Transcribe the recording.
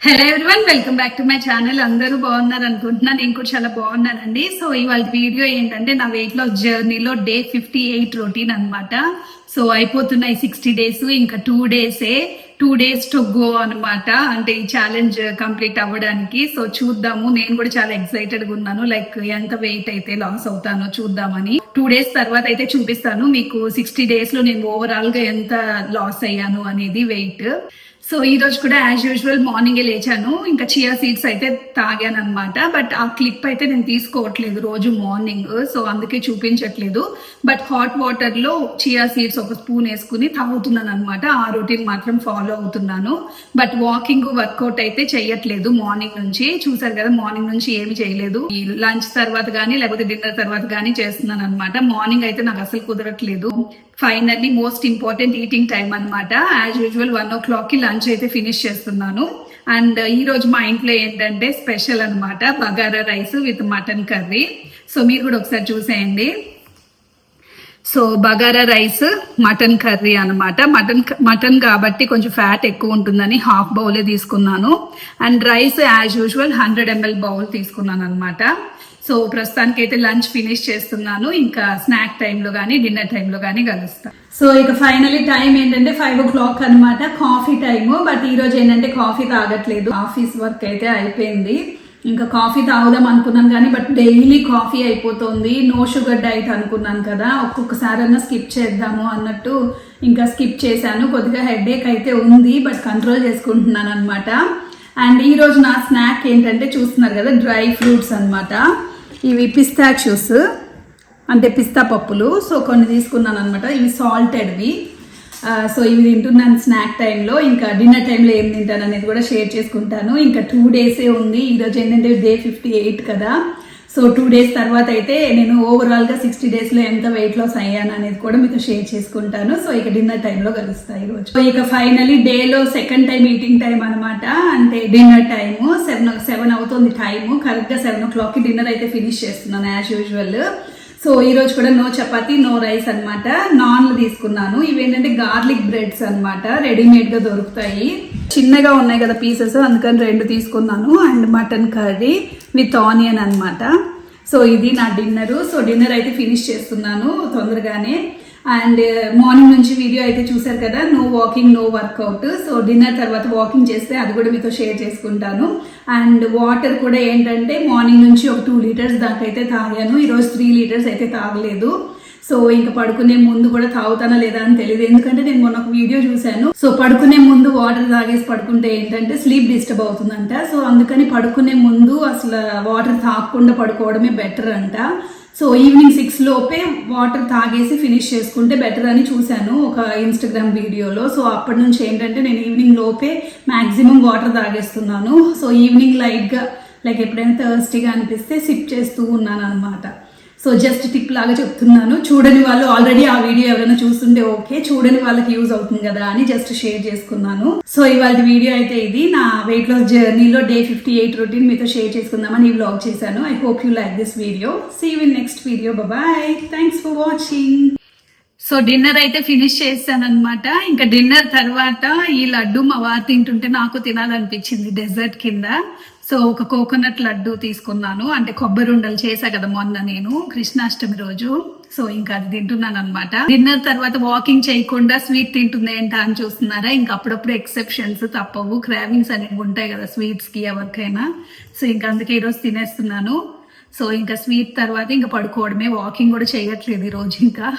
Hello everyone welcome back to my channel అందరూ బాగున్నారు అనుకుంటున్నా నేను కూడా చాలా బాగున్నానండి. సో ఇవాళ వీడియో ఏంటంటే నా వెయిట్ లాస్ జర్నీలో డే ఫిఫ్టీ ఎయిట్ రొటీన్ అనమాట సో అయిపోతున్నాయి సిక్స్టీ డేస్ ఇంకా టూ డేసే టూ డేస్ టు గో అనమాట అంటే ఈ ఛాలెంజ్ కంప్లీట్ అవ్వడానికి. సో చూద్దాము నేను కూడా చాలా ఎక్సైటెడ్గా ఉన్నాను. లైక్ ఎంత వెయిట్ అయితే లాస్ అవుతానో చూద్దామని. టూ డేస్ తర్వాత అయితే చూపిస్తాను మీకు సిక్స్టీ డేస్లో నేను ఓవరాల్గా ఎంత లాస్ అయ్యాను అనేది వెయిట్ సో ఈ రోజు కూడా యాజ్ యూజువల్ మార్నింగే లేచాను. ఇంకా చియా సీడ్స్ అయితే తాగాను అనమాట బట్ ఆ క్లిప్ అయితే నేను తీసుకోవట్లేదు రోజు మార్నింగ్ సో అందుకే చూపించట్లేదు. బట్ హాట్ వాటర్లో చియా సీడ్స్ ఒక స్పూన్ వేసుకుని తాగుతున్నాను అనమాట ఆ రొటీన్ మాత్రం ఫాలో అవుతున్నాను. బట్ వాకింగ్ వర్కౌట్ అయితే చేయట్లేదు మార్నింగ్ నుంచి. చూసారు కదా మార్నింగ్ నుంచి ఏమి చేయలేదు. ఈ లంచ్ తర్వాత కానీ లేకపోతే డిన్నర్ తర్వాత కానీ చేస్తున్నాను అనమాట మార్నింగ్ అయితే నాకు అసలు కుదరట్లేదు. Finally most important eating time అనమాట యాజ్ యూజువల్ వన్ ఓ క్లాక్కి లంచ్ అయితే ఫినిష్ చేస్తున్నాను. అండ్ ఈ రోజు మా ఇంట్లో ఏంటంటే స్పెషల్ అనమాట bagara rice with mutton curry. So మీరు కూడా ఒకసారి చూసేయండి. So bagara rice mutton curry అనమాట మటన్ మటన్ కాబట్టి కొంచెం ఫ్యాట్ ఎక్కువ ఉంటుందని హాఫ్ బౌలే తీసుకున్నాను. And rice as usual hundred ML bowl తీసుకున్నాను అనమాట సో ప్రస్తుతానికి అయితే లంచ్ ఫినిష్ చేస్తున్నాను. ఇంకా స్నాక్ టైంలో కానీ డిన్నర్ టైంలో కానీ కలుస్తాను సో ఇక ఫైనలీ టైం ఏంటంటే ఫైవ్ ఓ క్లాక్ అనమాట కాఫీ టైము. బట్ ఈ రోజు ఏంటంటే కాఫీ తాగట్లేదు. ఆఫీస్ వర్క్ అయితే అయిపోయింది. ఇంకా కాఫీ తాగుదాం అనుకున్నాను కానీ బట్ డైలీ కాఫీ అయిపోతుంది. నో షుగర్ డైట్ అనుకున్నాను కదా. ఒక్కొక్కసారి అన్న స్కిప్ చేద్దాము అన్నట్టు ఇంకా స్కిప్ చేశాను. కొద్దిగా హెడేక్ అయితే ఉంది బట్ కంట్రోల్ చేసుకుంటున్నాను అనమాట అండ్ ఈ రోజు నా స్నాక్ ఏంటంటే చూస్తున్నారు కదా డ్రై ఫ్రూట్స్ అనమాట ఇవి పిస్తాచ్యూస్ అంటే పిస్తా పప్పులు. సో కొన్ని తీసుకున్నాను అనమాట ఇవి సాల్టెడ్వి. సో ఇవి తింటున్నాను స్నాక్ టైంలో. ఇంకా డిన్నర్ టైంలో ఏం తింటాను అనేది కూడా షేర్ చేసుకుంటాను. ఇంకా టూ డేసే ఉంది. ఈరోజు ఏంటంటే డే ఫిఫ్టీ ఎయిట్ కదా. సో టూ డేస్ తర్వాత అయితే నేను ఓవరాల్గా సిక్స్టీ డేస్లో ఎంత వెయిట్ లాస్ అయ్యాను అనేది కూడా మీతో షేర్ చేసుకుంటాను. సో ఇక డిన్నర్ టైంలో కలుస్తాయి ఈరోజు సో ఇక ఫైనలీ డేలో సెకండ్ టైం ఈటింగ్ టైం అనమాట అంటే డిన్నర్ టైము సెవెన్ సెవెన్ అవుతుంది టైము కరెక్ట్గా సెవెన్ ఓ క్లాక్కి డిన్నర్ అయితే ఫినిష్ చేస్తున్నాను యాజ్ యూజువల్ సో ఈరోజు కూడా నో చపాతి నో రైస్ అన్నమాట. నాన్లు తీసుకున్నాను. ఇవేంటంటే గార్లిక్ బ్రెడ్స్ అన్నమాట. రెడీమేడ్గా దొరుకుతాయి. చిన్నగా ఉన్నాయి కదా పీసెస్ అందుకని రెండు తీసుకున్నాను. And mutton curry with onion అన్నమాట. సో ఇది నా డిన్నరు. సో డిన్నర్ అయితే ఫినిష్ చేస్తున్నాను తొందరగానే. అండ్ uh, మార్నింగ్ నుంచి వీడియో అయితే చూసారు కదా no walking no workout so dinner తర్వాత వాకింగ్ చేస్తే అది కూడా మీతో షేర్ చేసుకుంటాను. అండ్ వాటర్ కూడా ఏంటంటే మార్నింగ్ నుంచి ఒక టూ లీటర్స్ దాకా అయితే తాగాను. ఈరోజు త్రీ లీటర్స్ అయితే తాగలేదు. సో ఇంకా పడుకునే ముందు కూడా తాగుతానా లేదా అని తెలియదు ఎందుకంటే నేను మొన్న ఒక వీడియో చూశాను. సో పడుకునే ముందు వాటర్ తాగేసి పడుకుంటే ఏంటంటే స్లీప్ డిస్టర్బ్ అవుతుందంట. సో అందుకని పడుకునే ముందు అసలు వాటర్ తాగకుండా పడుకోవడమే బెటర్ అంట. సో ఈవినింగ్ సిక్స్ లోపే వాటర్ తాగేసి ఫినిష్ చేసుకుంటే బెటర్ అని చూశాను ఒక ఇన్స్టాగ్రామ్ వీడియోలో. సో అప్పటి నుంచి ఏంటంటే నేను ఈవినింగ్ లోపే మ్యాక్సిమం వాటర్ తాగేస్తున్నాను. సో ఈవినింగ్ లైట్గా లైక్ ఎప్పుడైనా థర్స్టీగా అనిపిస్తే సిప్ చేస్తూ ఉన్నాను అనమాట సో జస్ట్ టిప్ లాగా చెప్తున్నాను. చూడని వాళ్ళు ఆల్రెడీ ఆ వీడియో ఎవరైనా చూస్తుంటే ఓకే చూడని వాళ్ళకి యూజ్ అవుతుంది కదా అని జస్ట్ షేర్ చేసుకున్నాను. సో ఇవాళ వీడియో అయితే ఇది. నా వెయిట్ లాస్ జర్నీలో డే ఫిఫ్టీ ఎయిట్ రొటీన్ మీతో షేర్ చేసుకుందామని ఈ వ్లాగ్ చేశాను. I hope you like this video see you in next video bye thanks for watching so dinner అయితే ఫినిష్ చేశాను అనమాట ఇంకా డిన్నర్ తర్వాత ఈ లడ్డు మా వారు తింటుంటే నాకు తినాలనిపించింది డెజర్ట్ కింద. సో ఒక కోకోనట్ లడ్డు తీసుకున్నాను. అంటే కొబ్బరి ఉండలు చేశా కదా మొన్న నేను కృష్ణాష్టమి రోజు. సో ఇంకా అది తింటున్నాను అనమాట డిన్నర్ తర్వాత వాకింగ్ చేయకుండా స్వీట్ తింటుంది ఏంటా అని చూస్తున్నారా? ఇంకా అప్పుడప్పుడు ఎక్సెప్షన్స్ తప్పవు. క్రావింగ్స్ అనేవి ఉంటాయి కదా స్వీట్స్కి ఎవరికైనా. సో ఇంకా అందుకే ఈరోజు తినేస్తున్నాను. సో ఇంకా స్వీట్ తర్వాత ఇంకా పడుకోవడమే. వాకింగ్ కూడా చేయట్లేదు ఈ రోజు ఇంకా.